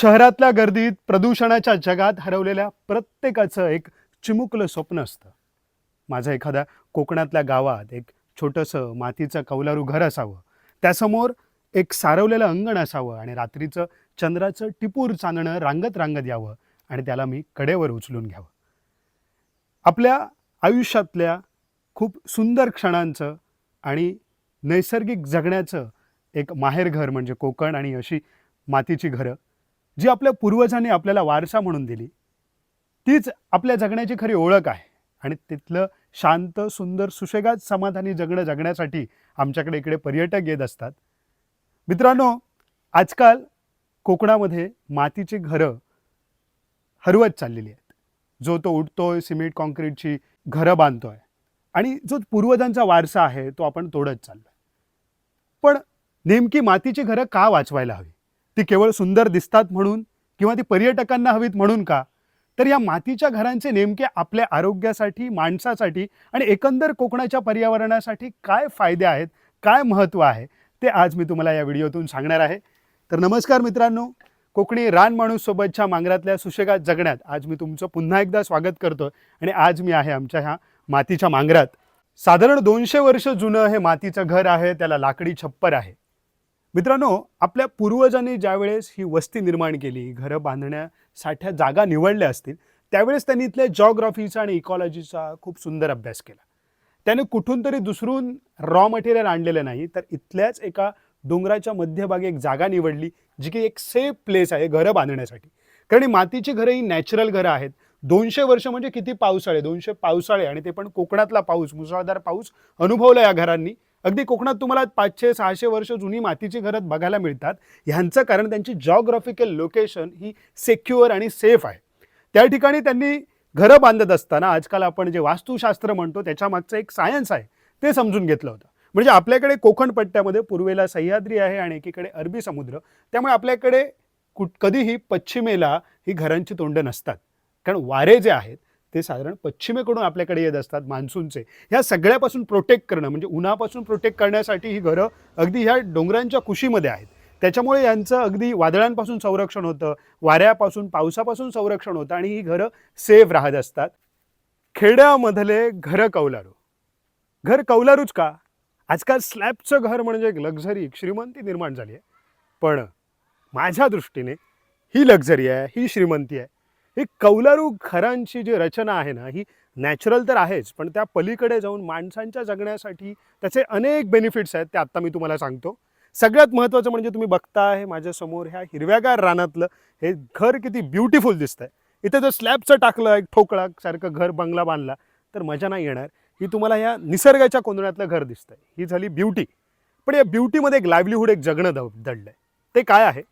शहरातल्या गर्दीत प्रदूषणाच्या जगात हरवलेल्या प्रत्येकाचं एक चिमुकलं स्वप्न असतं. माझं एखाद्या कोकणातल्या गावात एक छोटंसं मातीचं कौलारू घर असावं त्यासमोर एक सारवलेलं अंगण असावं आणि रात्रीचं चंद्राचं टिपूर चांदणं रांगत रांगत यावं आणि त्याला मी कडेवर उचलून घ्यावं. आपल्या आयुष्यातल्या खूप सुंदर क्षणांचं आणि नैसर्गिक जगण्याचं एक माहेरघर म्हणजे कोकण आणि अशी मातीची घरं जी आपल्या पूर्वजांनी आपल्याला वारसा म्हणून दिली तीच आपल्या जगण्याची खरी ओळख आहे. आणि तिथलं शांत सुंदर सुशेगात समाधानी जगणं जगण्यासाठी आमच्याकडे इकडे पर्यटक येत असतात. मित्रांनो आजकाल कोकणामध्ये मातीची घरं हरवत चाललेली आहेत. जो तो उठतोय सिमेंट कॉन्क्रीटची घरं बांधतोय. आणि जो पूर्वजांचा वारसा आहे तो आपण तोडत चाललोय. पण नेमकी मातीची घरं का वाचवायला हवी? ती केवळ सुंदर दिसतात म्हणून किंवा ती पर्यटकांना हवीत म्हणून का? तर या मातीच्या घरांचे नेमके आपल्या आरोग्यासाठी माणसासाठी आणि एकंदर कोकणाच्या पर्यावरणासाठी काय फायदे आहेत काय महत्त्व आहे ते आज मी तुम्हाला या व्हिडिओतून सांगणार आहे. तर नमस्कार मित्रांनो कोकणी रान माणूस सोबतच्या मांगरातल्या सुशेगात जगण्यात आज मी तुमचं पुन्हा एकदा स्वागत करतो आणि आज मी आहे आमच्या ह्या मातीच्या मांगरात. साधारण दोनशे वर्ष जुनं हे मातीचं घर आहे त्याला लाकडी छप्पर आहे. मित्रांनो आपल्या पूर्वजांनी ज्यावेळेस ही वस्ती निर्माण केली घरं बांधण्यासाठी जागा निवडल्या असतील त्यावेळेस त्यांनी इथल्या जॉग्राफीचा आणि इकॉलॉजीचा खूप सुंदर अभ्यास केला. त्याने कुठून तरी दुसरून रॉ मटेरियल आणलेलं नाही तर इथल्याच एका डोंगराच्या मध्यभागी एक जागा निवडली जी की एक सेफ प्लेस आहे घरं बांधण्यासाठी. कारण मातीची घरं ही नॅचरल घरं आहेत. दोनशे वर्ष म्हणजे किती पावसाळे दोनशे पावसाळे आणि ते पण कोकणातला पाऊस मुसळधार पाऊस अनुभवला या घरांनी. अगदी कोकणात तुम्हाला पाचशे सहाशे वर्ष जुनी मातीची घरं बघायला मिळतात. ह्यांचं कारण त्यांची जॉग्राफिकल लोकेशन ही सेक्युअर आणि सेफ आहे. त्या ठिकाणी त्यांनी घरं बांधत असताना आजकाल आपण जे वास्तुशास्त्र म्हणतो त्याच्या मागचं एक सायन्स आहे ते समजून घेतलं होतं. म्हणजे आपल्याकडे कोकण पट्ट्यामध्ये पूर्वेला सह्याद्री आहे आणि एकीकडे अरबी समुद्र. त्यामुळे आपल्याकडे कुठ कधीही पश्चिमेला ही घरांची तोंडं नसतात. कारण वारे जे आहेत ते साधारण पश्चिमेकडून आपल्याकडे येत असतात मान्सूनचे. ह्या सगळ्यापासून प्रोटेक्ट करणं म्हणजे उन्हापासून प्रोटेक्ट करण्यासाठी ही घरं अगदी ह्या डोंगरांच्या कुशीमध्ये आहेत. त्याच्यामुळे यांचं अगदी वादळांपासून संरक्षण होतं वाऱ्यापासून पावसापासून संरक्षण होतं आणि ही घरं सेफ राहत असतात. खेड्यामधले घरं कौलारू. घर कौलारूच का? आजकाल स्लॅबचं घर म्हणजे एक लक्झरी श्रीमंती निर्माण झाली आहे. पण माझ्या दृष्टीने ही लक्झरी आहे ही श्रीमंती आहे. ही कौलारू घरांची जी रचना आहे ना ही नॅचरल तर आहेच पण त्या पलीकडे जाऊन माणसांच्या जगण्यासाठी त्याचे अनेक बेनिफिट्स आहेत ते आत्ता मी तुम्हाला सांगतो. सगळ्यात महत्त्वाचं म्हणजे तुम्ही बघताय माझ्यासमोर ह्या हिरव्यागार रानातलं हे घर किती ब्युटिफुल दिसतंय. इथे जर स्लॅबचं टाकलं एक ठोकळा सारखं घर बंगला बांधला तर मजा नाही येणार. ही तुम्हाला ह्या निसर्गाच्या कोंदण्यातलं घर दिसतंय. ही झाली ब्युटी पण या ब्युटीमध्ये एक लाईव्हलीहूड एक जगणं द दडलंय. ते काय आहे?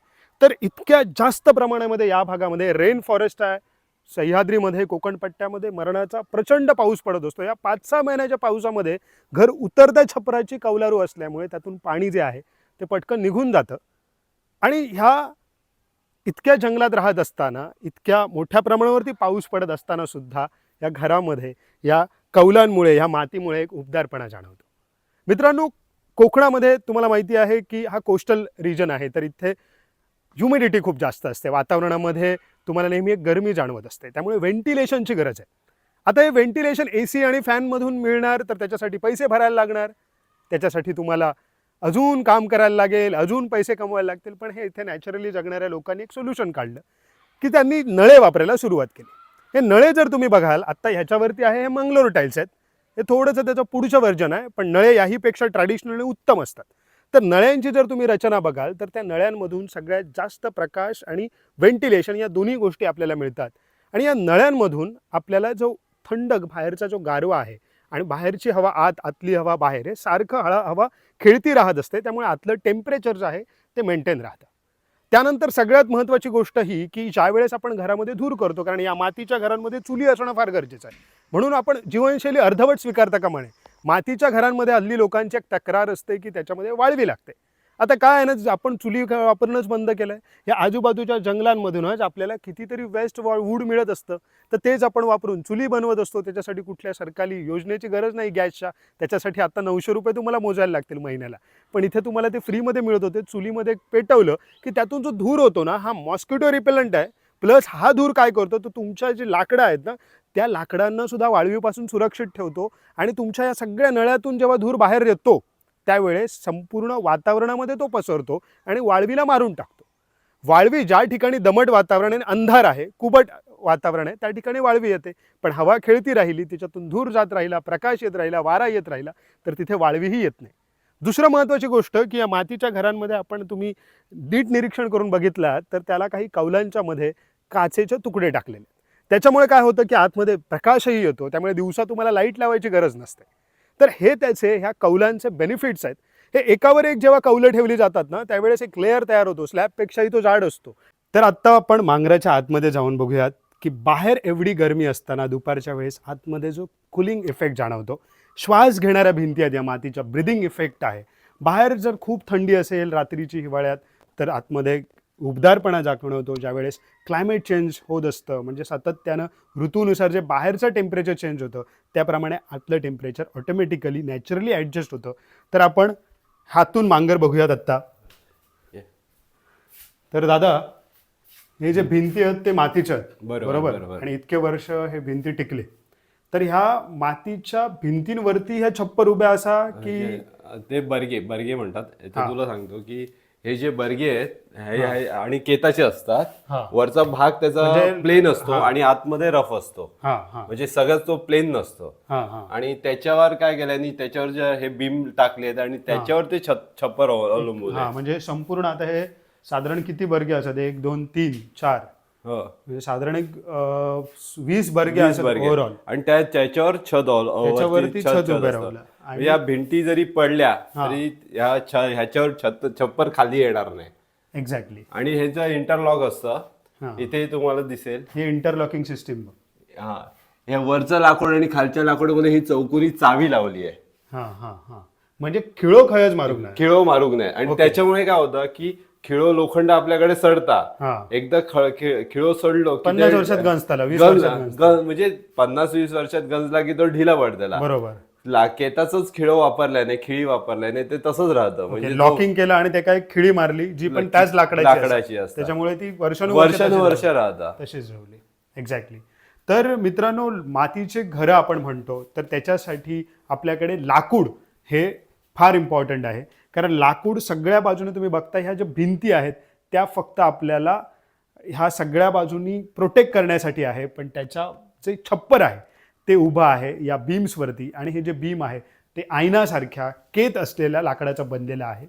तर इतक्या जास्त प्रमाणामध्ये या भागामध्ये रेन फॉरेस्ट आहे. सह्याद्रीमध्ये कोकणपट्ट्यामध्ये मरणाचा प्रचंड पाऊस पडत असतो. या पाच सहा महिन्याच्या पावसामध्ये घर उतरत्या छपराची कौलारू असल्यामुळे त्यातून पाणी जे आहे ते पटकन निघून जातं. आणि ह्या इतक्या जंगलात राहत असताना इतक्या मोठ्या प्रमाणावरती पाऊस पडत असताना सुद्धा या घरामध्ये या कौलांमुळे ह्या मातीमुळे एक उबदारपणा जाणवतो. मित्रांनो कोकणामध्ये तुम्हाला माहिती आहे की हा कोस्टल रिजन आहे. तर इथे ह्युमिडिटी खूप जास्त असते. वातावरणामध्ये तुम्हाला नेहमी एक गरमी जाणवत असते. त्यामुळे व्हेंटिलेशनची गरज आहे. आता हे व्हेंटिलेशन ए सी आणि फॅनमधून मिळणार तर त्याच्यासाठी पैसे भरायला लागणार. त्याच्यासाठी तुम्हाला अजून काम करायला लागेल अजून पैसे कमवायला लागतील. पण हे इथे नॅचरली जगणाऱ्या लोकांनी एक सोल्युशन काढलं की त्यांनी नळे वापरायला सुरुवात केली. हे नळे जर तुम्ही बघाल आत्ता ह्याच्यावरती आहे हे मंगलोर टाईल्स आहेत. हे थोडंसं त्याचं पुढचं व्हर्जन आहे पण नळे याहीपेक्षा ट्रॅडिशनली उत्तम असतात. तर नळ्यांची जर तुम्ही रचना बघाल तर त्या नळ्यांमधून सगळ्यात जास्त प्रकाश आणि व्हेंटिलेशन या दोन्ही गोष्टी आपल्याला मिळतात. आणि या नळ्यांमधून आपल्याला जो थंड बाहेरचा जो गारवा आहे आणि बाहेरची हवा आत आतली हवा बाहेर आहे सारखं हळा हवा खेळती राहत असते त्यामुळे आतलं टेम्परेचर जे आहे ते मेंटेन राहतं. त्यानंतर सगळ्यात महत्त्वाची गोष्ट ही की ज्यावेळेस आपण घरामध्ये धूर करतो कारण या मातीच्या घरांमध्ये चुली असणं फार गरजेचं आहे. म्हणून आपण जीवनशैली अर्धवट स्वीकारता का म्हणे? मातीच्या घरांमध्ये हल्ली लोकांची एक तक्रार असते की त्याच्यामध्ये वाळवी लागते. आता काय आहे ना आपण चुली वापरणंच बंद केलं आहे या आजूबाजूच्या जंगलांमधूनच आपल्याला कितीतरी वेस्ट वॉ वूड मिळत असतं तर तेच आपण वापरून चुली बनवत असतो. त्याच्यासाठी कुठल्या सरकारी योजनेची गरज नाही गॅसच्या. त्याच्यासाठी आता नऊशे रुपये तुम्हाला मोजायला लागतील महिन्याला. पण इथे तुम्हाला ते फ्रीमध्ये मिळत होते. चुलीमध्ये पेटवलं की त्यातून जो धूर होतो ना हा मॉस्किटो रिपेलंट आहे. प्लस हा धूर काय करतो तर तुमच्या जे लाकडं आहेत ना त्या लाकडांना सुद्धा वाळवीपासून सुरक्षित ठेवतो आणि तुमच्या या सगळ्या नळ्यातून जेव्हा धूर बाहेर येतो त्यावेळेस संपूर्ण वातावरणामध्ये तो पसरतो आणि वाळवीला मारून टाकतो. वाळवी ज्या ठिकाणी दमट वातावरण आणि अंधार आहे कुबट वातावरण आहे त्या ठिकाणी वाळवी येते. पण हवा खेळती राहिली तिच्यातून धूर जात राहिला प्रकाश येत राहिला वारा येत राहिला तर तिथे वाळवीही येत नाही. दुसरं महत्त्वाची गोष्ट की या मातीच्या घरांमध्ये आपण तुम्ही नीट निरीक्षण करून बघितलात तर त्याला काही कौलांच्या मध्ये काचेचे तुकडे टाकलेले त्याच्यामुळे काय होतं की आतमध्ये प्रकाशही येतो त्यामुळे दिवसा तुम्हाला लाइट लावायची गरज नसते. तर हे त्याचे ह्या कौलांचे बेनिफिट्स आहेत. हे एकावर एक जेव्हा कौलं ठेवली जातात ना त्यावेळेस एक लेअर तयार होतो स्लॅबपेक्षाही तो जाड असतो. तर आत्ता आपण मांगराच्या आतमध्ये जाऊन बघूयात की बाहेर एवढी गरमी असताना दुपारच्या वेळेस आतमध्ये जो कुलिंग इफेक्ट जाणवतो श्वास घेणाऱ्या भिंती आहेत या मातीच्या ब्रिदिंग इफेक्ट आहे. बाहेर जर खूप थंडी असेल रात्रीची हिवाळ्यात तर आतमध्ये उबदारपणा जाणवतो ज्यावेळेस क्लायमेट चेंज होत असतं. म्हणजे सातत्यानं ऋतूनुसार जे बाहेरचं टेम्परेचर चेंज होतं त्याप्रमाणे आतलं टेम्परेचर ऑटोमॅटिकली नॅचरली ॲडजस्ट होतं. तर आपण हातून मांगर बघूयात आत्ता. तर दादा हे जे भिंती आहेत ते मातीच्या आहेत. बरोबर. आणि इतके वर्ष हे भिंती टिकले. तर ह्या मातीच्या भिंतींवरती ह्या छप्पर उभ्या असा की ते बर्गे बर्गे म्हणतात. तुला सांगतो की हे जे बर्गे आहेत हे आणि केताचे असतात. हा. वरचा भाग त्याचा म्हणजे- प्लेन असतो आणि आतमध्ये रफ असतो. हा हा. म्हणजे सगळंच तो प्लेन नसतो. हा हा. आणि त्याच्यावर काय केल्याने त्याच्यावर जे हे बीम टाकले आहेत आणि त्याच्यावर ते छत- छप्पर अव- अवलंबून हा म्हणजे संपूर्ण आता हे साधारण किती बर्गे असतात? एक दोन तीन चार. हो. म्हणजे साधारण एक अं, वीस बर्गे वीस असतात बर्गे. ओव्हरऑल आणि त्या त्याच्यावर छत अव- त्याच्यावरती छत छत उभं. राहिलं. या भिंती जरी पडल्या हा. तरी छ- ह्याच्यावर छत छप्पर खाली येणार नाही. एक्झॅक्टली आणि हे जे इंटरलॉक हा. असतं इथे तुम्हाला दिसेल. हे इंटरलॉकिंग सिस्टीम हा. ह्या वरचं लाकूड आणि खालच्या लाकूडमध्ये ही चौकोनी चावी लावली आहे. हा हा हा. म्हणजे खिळोखयच मारून नाही. खिळो मारूक नाही. आणि त्याच्यामुळे काय होतं की खिळो लोखंड आपल्याकडे सडता. हा. एकदा खिळो सडलो पन्नास वर्षात गंजताला म्हणजे पन्नास वीस वर्षात गंजला की तो ढिला पडतेला. बरोबर. लाकेताच खिळो वापरल्याने खिळी वापरल्याने ते तसंच राहतं. म्हणजे लॉकिंग केलं आणि ते काय खिळी मारली जी पण त्याच लाकडाची असते. लाकडाची असते. त्याच्यामुळे ती वर्षानुवर्ष वर्षानुवर्ष राहता. तशीच ठेवली एक्झॅक्टली तर मित्रांनो मातीचे घरं आपण म्हणतो तर त्याच्यासाठी आपल्याकडे लाकूड हे फार इम्पॉर्टंट आहे. कारण लाकूड सगळ्या बाजूने तुम्ही बघता ह्या ज्या भिंती आहेत त्या फक्त आपल्याला ह्या सगळ्या बाजूनी प्रोटेक्ट करण्यासाठी आहे पण त्याच्या जे छप्पर आहे ते उभं आहे या बीम्सवरती आणि हे जे बीम आहे ते आयनासारख्या केत असलेल्या लाकडाचा बनलेला आहे.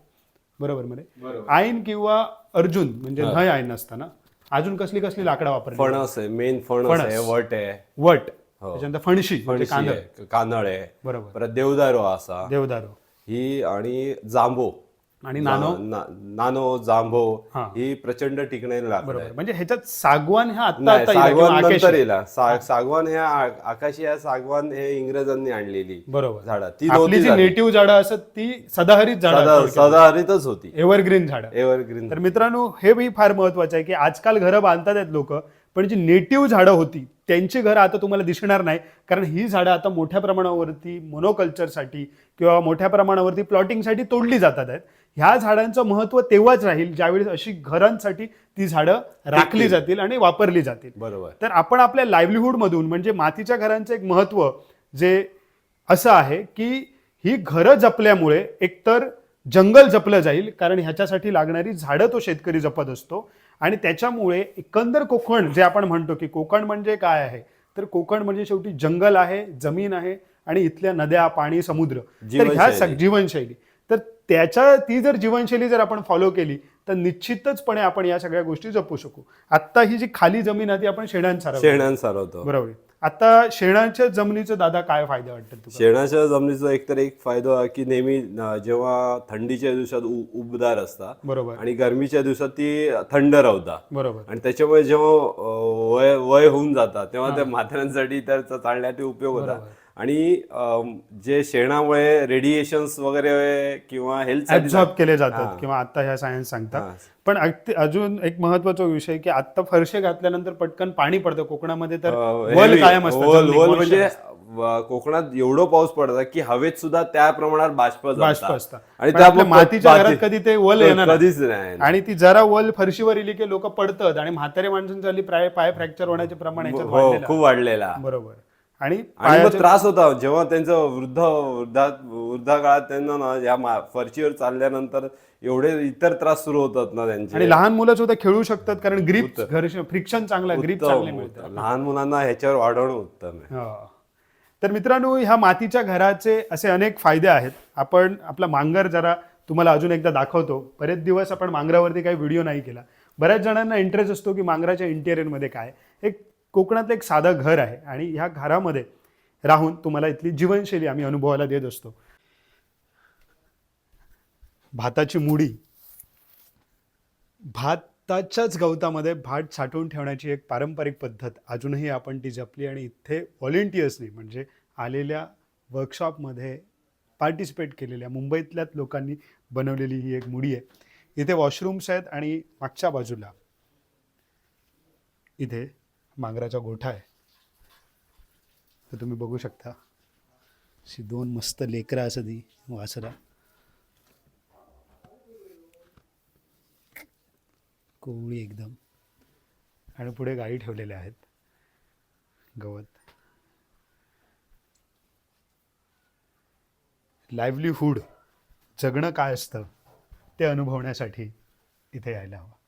बरोबर मध्ये? आईन किंवा अर्जुन म्हणजे नय आईन असताना अजून कसली कसली लाकडं वापरली? फणस आहे मेन फणस. आहे वट आहे. वट. हो. त्याच्यानंतर फणशी म्हणजे फणशी कांदा आहे कानळ आहे. बरोबर. परत देवदारो असा. देवदारू. ही आणि जांभो आणि नानो? ना- नानो जांभो हा. प्रचंड टिकणारी लाकड आहे म्हणजे ह्याच्यात सागवान हा आता नाही आता येईल किंवा सागवान आकेशी. नंतर येला सागवान हे आ- आकाशी या सागवान हे इंग्रजांनी आणलेली बरोबर. झाडं. ती आपली नव्हती जी झाली. नेटिव्ह झाडं असत ती सदाहरित सदा झाडं सदाहरितच होती. एव्हरग्रीन झाडं. एव्हरग्रीन तर मित्रांनो हे बी फार महत्वाचं आहे की आजकाल घरं बांधतात आहेत लोक पण जी नेटिव्ह झाडं होती त्यांची घरं आता तुम्हाला दिसणार नाही. कारण ही झाडं आता मोठ्या प्रमाणावरती मोनोकल्चरसाठी किंवा मोठ्या प्रमाणावरती प्लॉटिंगसाठी तोडली जातात आहेत. ह्या झाडांचं महत्त्व तेव्हाच राहील ज्यावेळी अशी घरांसाठी ती झाडं राखली जातील आणि वापरली जातील. बरोबर. तर आपण आपल्या लाईव्हलीहूडमधून म्हणजे मातीच्या घरांचं एक महत्त्व जे असं आहे की ही घरं जपल्यामुळे एकतर जंगल जपलं जाईल कारण ह्याच्यासाठी लागणारी झाडं तो शेतकरी जपत असतो. आणि त्याच्यामुळे एकंदर कोकण जे आपण म्हणतो की कोकण म्हणजे काय आहे? तर कोकण म्हणजे शेवटी जंगल आहे जमीन आहे आणि इथल्या नद्या पाणी समुद्र. तर ह्या जीवनशैली. तर त्याच्या ती जर जीवनशैली जर आपण फॉलो केली तर निश्चितचपणे आपण या सगळ्या गोष्टी जपू शकू. आत्ता ही जी खाली जमीन आहे ती आपण शेणांसारखी शेणान सारवतो. बरोबर. आता शेणाच्या जमिनीचं दादा काय फायदा वाटतं शेणाच्या जमिनीचा एकतर एक फायदा आहे की नेहमी जेव्हा थंडीच्या दिवसात उबदार असता बरोबर. आणि गरमीच्या दिवसात ती थंड राहता बरोबर. आणि त्याच्यामुळे जेव्हा वय वय होऊन जातात तेव्हा त्या म्हाताऱ्यांसाठी त्याचा चालण्यात उपयोग होता आणि जे शेणामुळे रेडिएशन्स वगैरे किंवा हेल्थ ऍब्झॉर्ब केले जातात हां. किंवा आता ह्या सायन्स सांगतात हां. पण अजून एक महत्त्वाचा विषय की आता फरशे घातल्यानंतर पटकन पाणी पडतं कोकणामध्ये तर वल कायम असतं म्हणजे कोकणात एवढं पाऊस पडतं की हवेत सुद्धा त्या प्रमाणात बाष्प. बाष्प असतं. आणि त्या आपल्या मातीच्या घरात कधी ते वल येणार. कधीच नाही आणि ती जरा वल फरशीवर इली की लोक पडतात आणि म्हातारे माणसांची पाय फ्रॅक्चर होण्याचे प्रमाण हो वाढलेलं खूप वाढलेला. बरोबर आणि मग त्रास होता. जेव्हा त्यांचं वृद्ध वृद्धा वृद्धा काळात त्यांना ना या फरशीवर चालल्यानंतर एवढे इतर त्रास सुरू होतात ना त्यांचे. आणि लहान मुलं सुद्धा खेळू शकतात कारण ग्रीप फ्रिक्शन चांगलं ग्रीप चांगले. लहान मुलांना ह्याच्यावर वाढवणं उत्तम आहे. हो. तर मित्रांनो ह्या मातीच्या घराचे असे अनेक फायदे आहेत. आपण आपला मांगर जरा तुम्हाला अजून एकदा दाखवतो. बरेच दिवस आपण मांगरावरती काही व्हिडिओ नाही केला. बऱ्याच जणांना इंटरेस्ट असतो की मांगराच्या इंटेरियरमध्ये काय एक कोकणातलं एक साधं घर आहे आणि ह्या घरामध्ये राहून तुम्हाला इथली जीवनशैली आम्ही अनुभवायला देत असतो. भाताची मुडी. भाताच्याच गवतामध्ये भात साठवून ठेवण्याची एक पारंपरिक पद्धत. अजूनही आपण ती जपली आणि इथे व्हॉलेंटियर्सनी म्हणजे आलेल्या वर्कशॉपमध्ये पार्टिसिपेट केलेल्या मुंबईतल्याच लोकांनी बनवलेली ही एक मुडी आहे. इथे वॉशरूम्स आहेत आणि मागच्या बाजूला. इथे मांगराचा गोठा आहे. तर तुम्ही बघू शकता. अशी दोन मस्त लेकरं असं ती वासरा. कोवळी एकदम. आणि पुढे गाई ठेवलेल्या आहेत. गवत. लाईव्हलीहूड जगणं काय असतं ते अनुभवण्यासाठी इथे यायला हवं.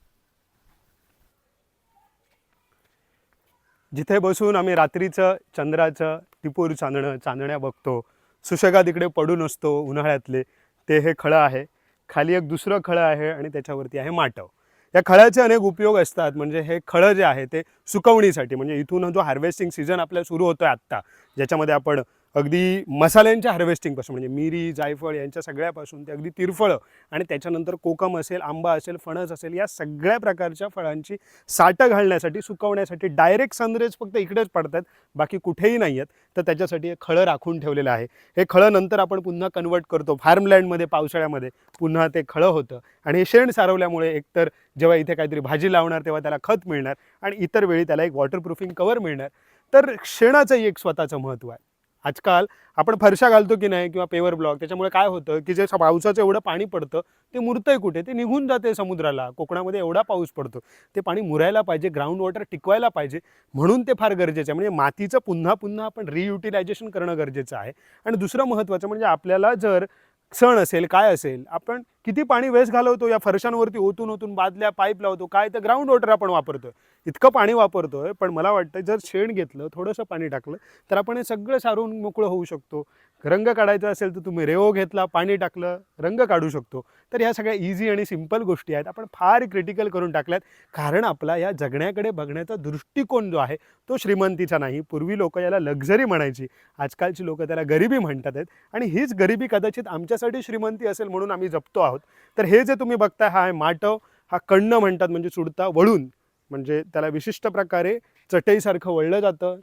जिथे बसून आम्ही रात्रीचं चंद्राचं टिपूर चांदणं चांदण्या बघतो. सुशेगात इकडे पडून असतो उन्हाळ्यातले. ते हे खळं आहे. खाली एक दुसरं खळं आहे आणि त्याच्यावरती आहे माटव. या खळ्याचे अनेक उपयोग असतात. म्हणजे हे खळं जे आहे ते सुकवणीसाठी म्हणजे इथून जो हार्वेस्टिंग सीझन आपल्या सुरू होतो आहे आत्ता ज्याच्यामध्ये आपण अगदी मसाल्यांच्या हार्वेस्टिंगपासून म्हणजे मिरी जायफळ यांच्या सगळ्यापासून ते अगदी तिरफळं आणि त्याच्यानंतर कोकम असेल आंबा असेल फणस असेल या सगळ्या प्रकारच्या फळांची साठं घालण्यासाठी सुकवण्यासाठी डायरेक्ट सनरेज फक्त इकडेच पडतात बाकी कुठेही नाही आहेत तर त्याच्यासाठी हे खळं राखून ठेवलेलं आहे. हे खळं नंतर आपण पुन्हा कन्वर्ट करतो फार्मलँडमध्ये पावसाळ्यामध्ये पुन्हा ते खळं होतं. आणि हे शेण सारवल्यामुळे एकतर जेव्हा इथे काहीतरी भाजी लावणार तेव्हा त्याला खत मिळणार आणि इतर वेळी त्याला एक वॉटरप्रूफिंग कवर मिळणार. तर शेणाचंही एक स्वतःचं महत्त्व आहे. आजकाल आपण फरशा घालतो की नाही किंवा पेवर ब्लॉक त्याच्यामुळे काय होतं की जे पावसाचं एवढं पाणी पडतं ते मुरतंय कुठे? ते निघून जाते समुद्राला. कोकणामध्ये एवढा पाऊस पडतो. ते पाणी मुरायला पाहिजे ग्राउंड वॉटर टिकवायला पाहिजे. म्हणून ते फार गरजेचं आहे. म्हणजे मातीचं पुन्हा पुन्हा आपण रियुटिलायझेशन करणं गरजेचं आहे. आणि दुसरं महत्त्वाचं म्हणजे आपल्याला जर सण असेल काय असेल आपण किती पाणी वेस्ट घालवतो या फरशांवरती ओतून ओतून बादल्या पाईप लावतो काय तर ग्राउंड वॉटर आपण वापरतोय. इतकं पाणी वापरतोय पण मला वाटतं जर शेण घेतलं थोडंसं पाणी टाकलं तर आपण हे सगळं सारून मोकळं होऊ शकतो. रंग काढायचा असेल तर तुम्ही रेओ घेतला पाणी टाकलं रंग काढू शकतो. तर ह्या सगळ्या इझी आणि सिंपल गोष्टी आहेत. आपण फार क्रिटिकल करून टाकल्यात. कारण आपला या जगण्याकडे बघण्याचा दृष्टिकोन जो आहे तो श्रीमंतीचा नाही. पूर्वी लोक याला लक्झरी म्हणायची. आजकालची लोक त्याला गरिबी म्हणतात आहेत. आणि हीच गरिबी कदाचित आमच्यासाठी श्रीमंती असेल म्हणून आम्ही जपतो आहोत. तर हे जे तुम्ही बघताय हा आहे माटव. हा कण्ण म्हणतात म्हणजे सुडता वळून. म्हणजे त्याला विशिष्ट प्रकारे चटईसारखं वळलं जातं.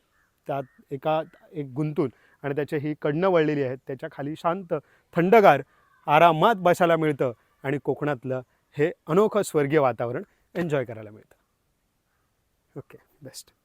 त्यात एका एक गुंतून. आणि त्याची ही कडणं वळलेली आहेत. त्याच्याखाली शांत थंडगार आरामात बसायला मिळतं आणि कोकणातलं हे अनोखं स्वर्गीय वातावरण एन्जॉय करायला मिळतं. Okay best.